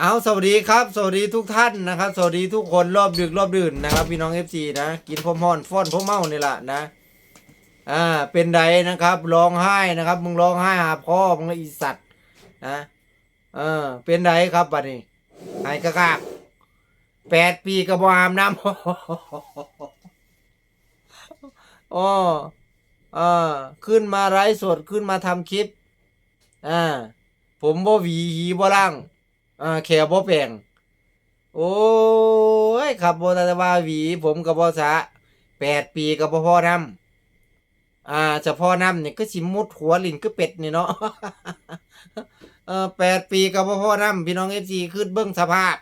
เอาสวัสดีครับ สวัสดีทุกท่านนะครับ สวัสดีทุกคนรอบดึกรอบดื่นนะครับ พี่น้องเอฟซีนะ กินพร้อมฮ้อนฟ้อนพร้อมเมานี่แหละนะ อ่า เป็นไดนะครับ ร้องไห้นะครับ มึงร้องไห้หาพ่อมึงละอีสัตว์นะ เออ เป็นไดครับบัดนี้หายกะกากแปดปีกระบามน้ำอ๋ออ่าขึ้นมาไลฟ์สดขึ้นมาทำคลิป อ่า ผมบ่หวีหีบ่ล่าง อ่าแขวบ่แปลงโอ้ยครับบ่ตาว่าหวี ผมกับบ่สะแปดปีกับพ่อนำอ่าเฉพาะนำเนี่ยก็สิมุดหัวลินก็เป็ดนี่เนาะเออแปดปีกับพ่อนำพี่น้อง FC ขึ้นเบิ่งสภาพ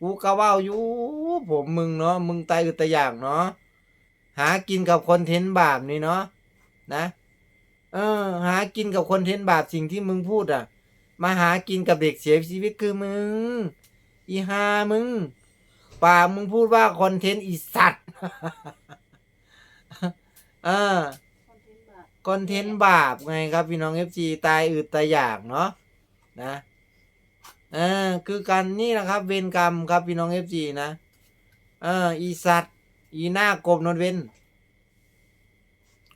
กูก็ว้าอยู่ผมมึงเนาะมึงตายอึดตะอย่างเนาะหากินกับคอนเทนต์บาปนี่เนาะนะ เออ หากินกับคอนเทนต์บาปสิ่งที่มึงพูดอะ มาหากินกับเด็กเสียชีวิตคือมึง อีฮามึงป่ากมึงพูดว่าคอนเทนต์อีสัตว์เออคอนเทนต์บาปไงครับพี่น้องเอฟซีตายอืดตายอยากเนาะนะเออคือการนี่นะครับ เวรกรรมครับพี่น้องเอฟซีนะเอออีสัตว์อีหน้ากบนอนเว้น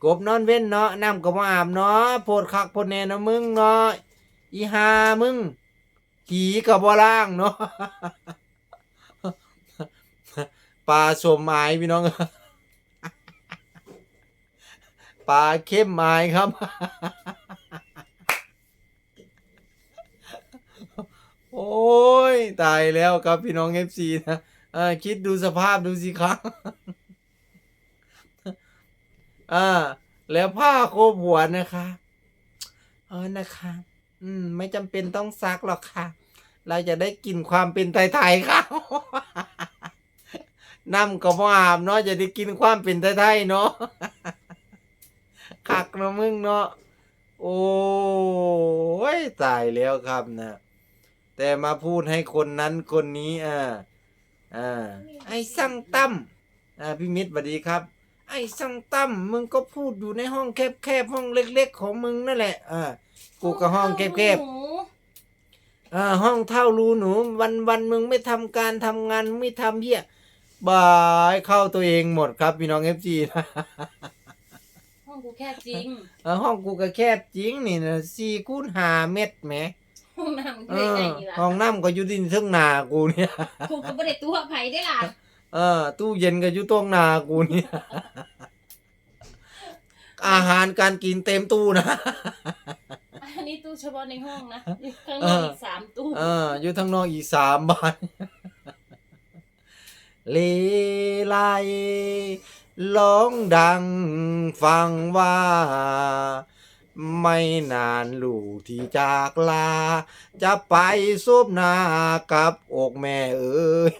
กบนอนเว้นเนาะน้ำก็มาอาบเนาะโพดคักโพดแน่นะมึงเนาะ อีหามึง ขี่กับบ่ล่างเนาะปลาสมไม้พี่น้องปลาเข้มไม้ครับ โอ้ย ตายแล้วครับพี่น้องเอฟซีนะคิดดูสภาพดูสิครับอ่าแล้วผ้าโคบหัวนะคะ เออนะคะ อืม ไม่จำเป็นต้องซักหรอกค่ะ เราจะได้กลิ่นความเป็นไทยๆค่ะน้ำก็บ่อาบเนาะจะได้กินความเป็นไทยๆเนาะคักเนาะมึงเนาะโอ้ยตายแล้วครับนะแต่มาพูดให้คนนั้นคนนี้อ่าอ่าไอ้สั่งตั้มอ่าพี่มิตรสวัสดีครับ ไอ้สั่งตั้มมึงก็พูดอยู่ในห้องแคบๆห้องเล็ก ๆ ของมึงนั่นแหละอ่า กูก็ห้องแคบๆอ่าห้องเท่ารูหนู วันวันๆมึงไม่ทำการทำงานไม่ทำเหี้ยบายเข้าตัวเองหมดครับพี่น้องเอฟจีนะห้องกูแค่จริงเออห้องกูก็แคบจริงนี่นะสี่คูณห้าเมตรแหมห้องน้ำมันเอได้อไงนี่ล่ะห้องน้ำก็อยู่ดินเทิงหนากูเนี่ยกูก็ไม่ได้ตัวไผได้ล่ะเออ ตู้เย็นก็อยู่ตรงหนากูเนี่ย อาหารการกินเต็มตู้นะ อันนี้ตู้เฉพาะในห้องนะข้างนอกอีกสามตู้เอออยู่ทางนอกอีกสามบานเลไลร้องดังฟังว่า ไม่นานลูกที่จากลา จะไปซบหนากับอกแม่เอ้ย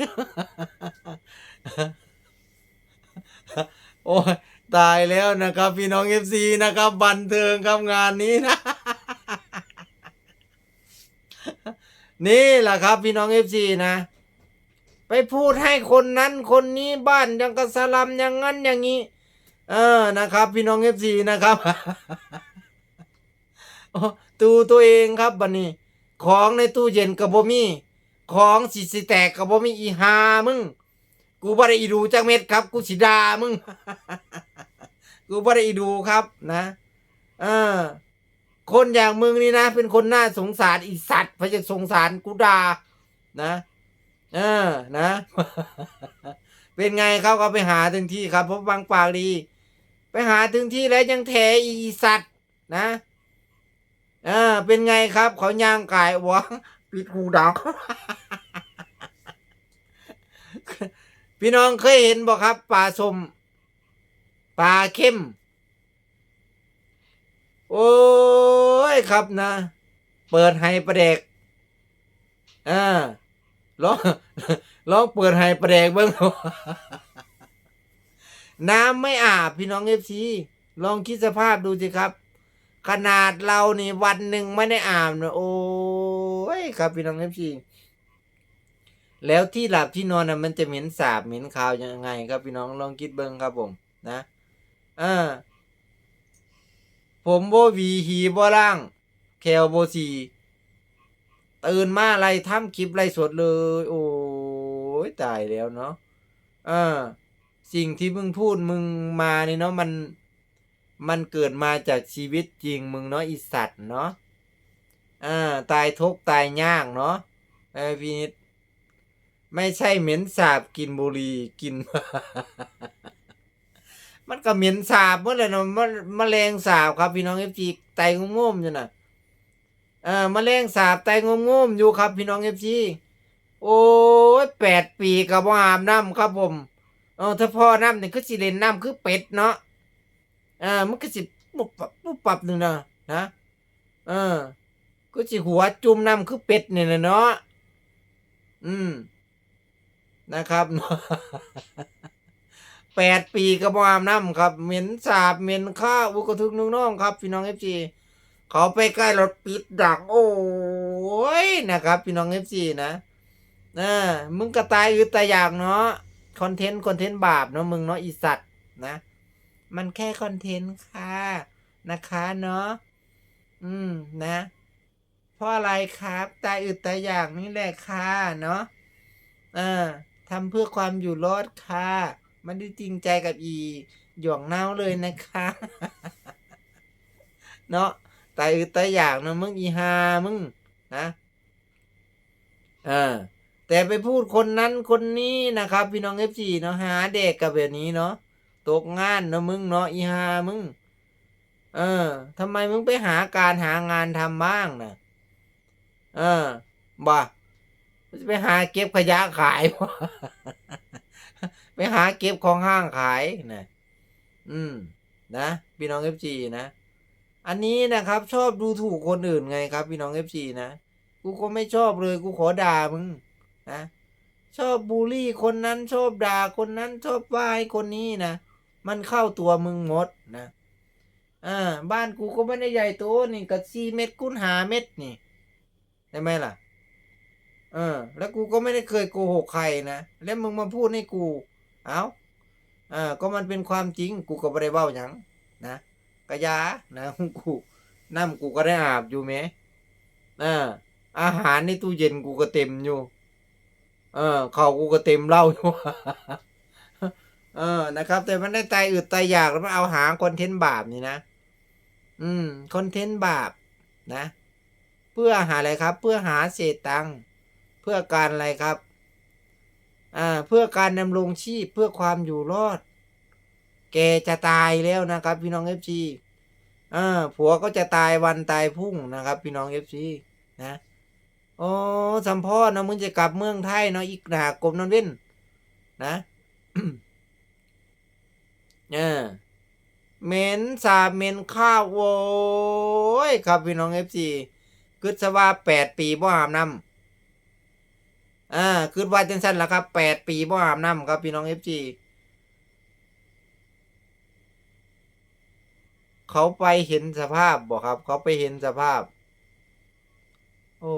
โอ้ยตายแล้วนะครับ พี่น้องเอฟซีนะครับ บันเทิงครับงานนี้นะ นี่แหละครับพี่น้องเอฟซีนะ ไปพูดให้คนนั้นคนนี้บ้านยังกระสลัมอย่างนั้นอย่างนี้ เออนะครับ พี่น้องเอฟซีนะครับโอ้ตูตัวเองครับบันนี้ ของในตู้เย็นกับบมีของสิสิแตกกับบมีอีหามึงกูบ่ได้อีดูจักเม็ดครับ กูสิดามึง กูบ่ได้อีดูครับนะ เออ คนอย่างมึงนี่นะ เป็นคนน่าสงสารอีสัตว์พระจะสงสารกูดานะเออนะ เป็นไงเขาก็ไปหาถึงที่ครับเพราะบางปากดี ไปหาถึงที่แล้วยังแถอีสัตว์นะเออเป็นไงครับเขาย่างกายวะปิดหูดังพี่น้องเคยเห็นบ่ครับปลาสมปลาเข้ม โอ้ยครับนะ เปิดไฮประเดกอ่าลองลองเปิดไฮประเดกเบิ้งน้ำไม่อาบพี่น้องเอฟซีลองคิดสภาพดูสิครับ ขนาดเรานี่วันหนึ่งไม่ได้อาบนะโอ้ยครับพี่น้องเอฟซีแล้วที่หลับที่นอนน่ะมันจะเหม็นสาบเหม็นคาวยังไง ครับพี่น้องลองคิดเบิ้งครับผม นะอ่า ผมโบวีหีบ่ล่าง แคลโบสีตื่นมาอะไรทำคลิปไรสดเลย โอ้ยตายแล้วเนาะเออสิ่งที่มึงพูดมึงมาเนี่ยเนาะมันมันเกิดมาจากชีวิตจริงมึงเนาะอีสัตว์เนาะอ่าตายทุกตายยากเนาะเออพี่นิดไม่ใช่เหม็นสาบกินบุหรี่กิน มันก็เหม็นสาบเมื่อไรเนาะมะมะแรงสาบครับพี่น้องเอฟซีไตงงมอยู่น่ะเออมะแรงสาบไตงงมอยู่ครับพี่น้องเอฟซีโอ้ยแปดปีกับว่าอาบน้ำครับผมเออถ้าพ่อน้ำเนี่ยคือสิเลนน้ำคือเป็ดเนาะเออมันก็สิปุบปับปุบปับหนึ่งนะนะเออก็สิหัวจุ่มน้ำคือเป็ดเนี่ยนะเนาะอืมนะครับ แปดปีก็บ่อาบน้ำครับ เหม็นสาบเหม็นข้าวอุกทุกนุ่งน้องครับ พี่น้องเอฟซีเขาไปใกล้รถปิดดังโอ้ยนะครับ พี่น้องเอฟซีนะเออมึงก็ตายอืดตายอยากเนาะคอนเทนต์คอนเทนต์บาปเนาะมึงเนาะอีสัตว์นะ มันแค่คอนเทนต์ค่ะนะคะเนาะอืมนะเพราะอะไรครับ ตายอึดตายอยากนี่แหละค่ะเนาะเออทำเพื่อความอยู่รอดค่ะ มันได้จริงใจกับอีหย่องเน่าเลยนะคะ เนาะตายอึดตายอยากนะมึงอีฮามึงนะเออแต่ไปพูดคนนั้นคนนี้นะครับ พี่น้องเอฟซีเนาะหาเด็กกับแบบนี้เนาะตกงานเนาะมึงเนาะอีหามึง เออทำไมมึงไปหาการหางานทำบ้างนะเออบ่จะไปหาเก็บขยะขายบ่ ไปหาเก็บของห้างขายนะอืม นะพี่น้องเอฟซีนะ อันนี้นะครับชอบดูถูกคนอื่นไงครับ พี่น้องเอฟซีนะกูก็ไม่ชอบเลยกูขอด่ามึงนะชอบบูลลี่คนนั้นชอบด่าคนนั้นชอบว่าให้คนนี้นะมันเข้าตัวมึงหมดนะอ่าบ้านกูก็ไม่ได้ใหญ่โตนี่ก็สี่เม็ดคูณหาเม็ดนี่ใช่ไหมล่ะ เออ แล้วกูก็ไม่ได้เคยโกหกใครนะแล้วมึงมาพูดให้กู เอาอ่าก็มันเป็นความจริง กูก็ไม่ได้เบ้าหยังนะกะยานะกูน้ำกูก็ได้อาบอยู่ไหมอ่าอาหารในตู้เย็นกูก็เต็มอยู่ เออเขาวกูก็เต็มเหล้าอยู่เออนะครับ แต่มันได้ตายอึดตายอยากแล้วมันเอาหาคอนเทนต์บาปนี่นะ อืมคอนเทนต์บาปนะ เพื่อหาอะไรครับ เพื่อหาเศษตังค์ พื่อการอะไรครับ อ่า เพื่อการดำรงชีพเพื่อความอยู่รอด แกจะตายแล้วนะครับ พี่น้องเอฟซีอ่าผัวก็จะตายวันตายพุ่งนะครับ พี่น้องเอฟซีนะโอ้สัมพ่อเนาะมึงจะกลับเมืองไทยเนาะอีกหนากลมนอนเว้นนะเออเหม็นสาบเหม็นข้าวโว้ยครับพี่น้องเอฟซีคือสว่าแปดปีบ่อาบน้ำ อ่าคือว่าจังสั้นละครับแปดปีบ่อาบน้ำครับพี่น้องเอฟซีเขาไปเห็นสภาพบอกครับ เขาไปเห็นสภาพ โอ้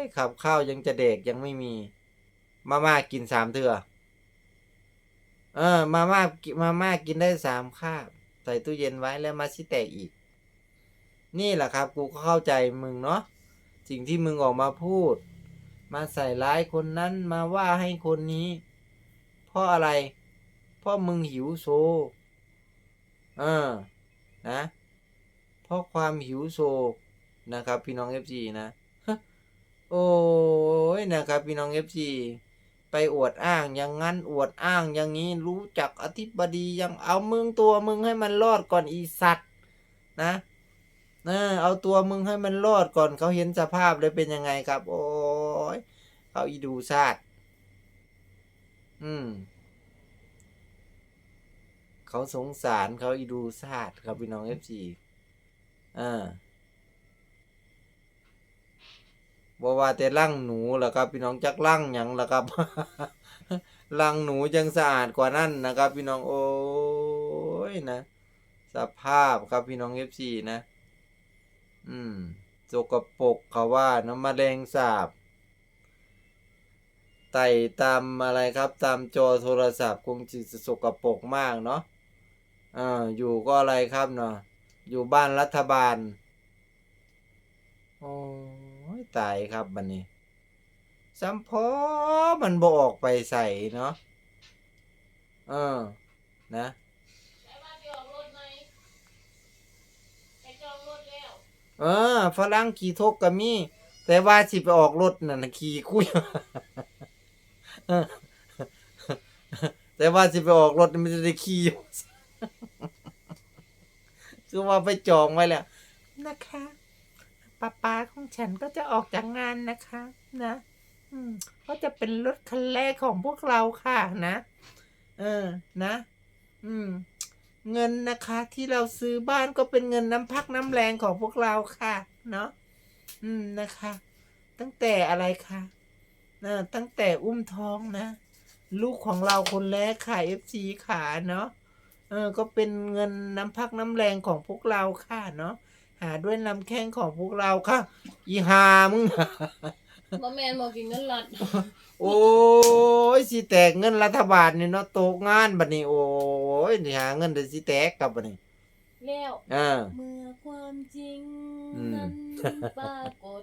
ยขับข้าวยังจะเด็กยังไม่มี มาม่ากินสามเถื่อเออ มาม่ากิมาม่ากินได้สามคาบใส่ตู้เย็นไว้แล้วมาชิแตกอีก นี่แหละครับ กูก็เข้าใจมึงเนาะสิ่งที่มึงออกมาพูด มาใส่ร้ายคนนั้นมาว่าให้คนนี้ เพราะอะไร เพราะมึงหิวโซ เออ นะ เพราะความหิวโซนะครับ พี่น้องเอฟซีนะโอ้ยนะครับ พี่น้องเอฟซีไปอวดอ้างอย่างนั้นอวดอ้างอย่างนี้รู้จักอธิบดียังเอามึงตัวมึงให้มันรอดก่อนอีสัตว์นะเออเอาตัวมึงให้มันรอดก่อนเขาเห็นสภาพเลยเป็นยังไงครับ โอ้ เขาอีดูซาดอืม เขาสงสารเขาอีดูซาดครับพี่น้องเอฟซีอ่าบ่ว่าแต่ล่างหนูล่ะครับ พี่น้องจักล่างหยังล่ะครับล่างหนูยังสะอาดกว่านั้นนะครับ พี่น้องโอ้ยนะสภาพครับพี่น้องเอฟซีนะ อืมสกประปกเขาว่าน้ำมะเร็งสาบ ไต่ตามอะไรครับ ตามจอโทรศัพท์คงจะสกปรกมากเนาะอ่าอยู่ก็อะไรครับเนาะอยู่บ้านรัฐบาลโอ้ยตายครับบัดนี้สัมพอมันบออกไปใส่เนาะเออนะไปว่าไปออกรถไหมไปจองรถแล้วเออฝรั่งขี่ทกก็มี แต่ว่าสิไปออกรถนั่นน่ะขี่คุย แต่ว่าสิไปออกรถมันจะได้ขี่อยู่คือว่าไปจองไว้แล้วนะคะป้าป้าของฉันก็จะออกจากงานนะคะ นะก็จะเป็นรถคันแรกของพวกเราค่ะนะ เออ นะ อืม เงินนะคะ ที่เราซื้อบ้านก็เป็นเงินน้ำพักน้ำแรงของพวกเราค่ะ เนาะ อืมนะคะ ตั้งแต่อะไรคะ เออตั้งแต่อุ้มท้องนะ ลูกของเราคนแรกค่ะ FC ขาเนาะเออก็เป็นเงินน้ำพักน้ำแรงของพวกเราค่ะเนาะหาด้วยลำแข้งของพวกเราค่ะ อีหามึง บ่แมนบอกกินเงินรัดโอ้ยสิแตกเงินรัฐบาลนี่เนาะตกงานบัดนี้โอ้ยนี่หาเงินได้สิแตกกลับบัดนี้แล้ว อ่า เมื่อความจริงอืมนั้นปรากฏ